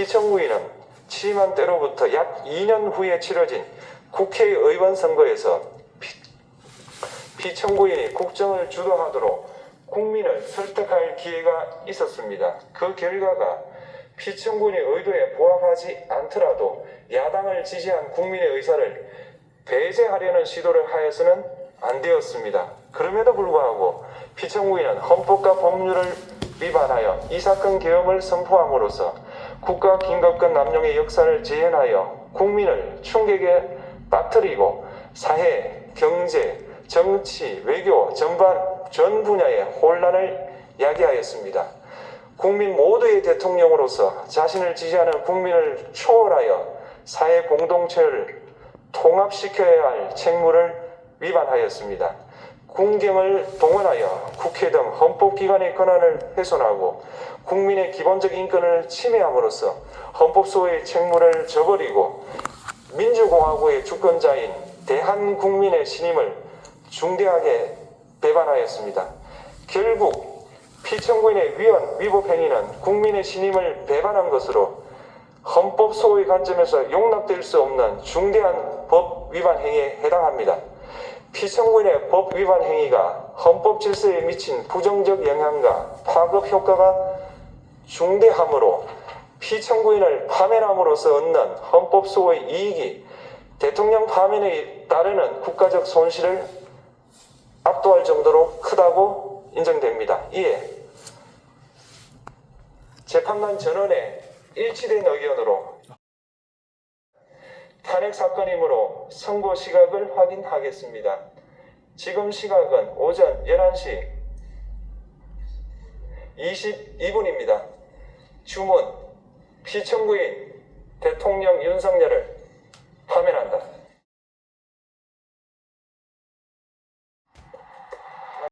피청구인은 취임한 때로부터 약 2년 후에 치러진 국회의원 선거에서 피, 피청구인이 국정을 주도하도록 국민을 설득할 기회가 있었습니다. 그 결과가 피청구인의 의도에 부합하지 않더라도 야당을 지지한 국민의 의사를 배제하려는 시도를 하여서는 안 되었습니다. 그럼에도 불구하고 피청구인은 헌법과 법률을 위반하여 이 사건 계엄을 선포함으로써 국가 긴급권 남용의 역사를 재현하여 국민을 충격에 빠뜨리고 사회, 경제, 정치, 외교 전반 전 분야의 혼란을 야기하였습니다. 국민 모두의 대통령으로서 자신을 지지하는 국민을 초월하여 사회 공동체를 통합시켜야 할 책무를 위반하였습니다. 군경을 동원하여 국회 등 헌법기관의 권한을 훼손하고 국민의 기본적 인권을 침해함으로써 헌법소의 책무를 저버리고 민주공화국의 주권자인 대한국민의 신임을 중대하게 배반하였습니다. 결국 피청구인의 위헌 위법 행위는 국민의 신임을 배반한 것으로 헌법 소의 관점에서 용납될 수 없는 중대한 법 위반 행위에 해당합니다. 피청구인의 법 위반 행위가 헌법 질서에 미친 부정적 영향과 파급 효과가 중대하므로 피청구인을 파면함으로써 얻는 헌법 소의 이익이 대통령 파면에 따르는 국가적 손실을 압도할 정도로 크다고 인정됩니다. 이에 재판관 전원의 일치된 의견으로 탄핵 사건이므로 선고 시각을 확인하겠습니다. 지금 시각은 오전 11시 22분입니다. 주문 피청구인 대통령 윤석열을 파면한다.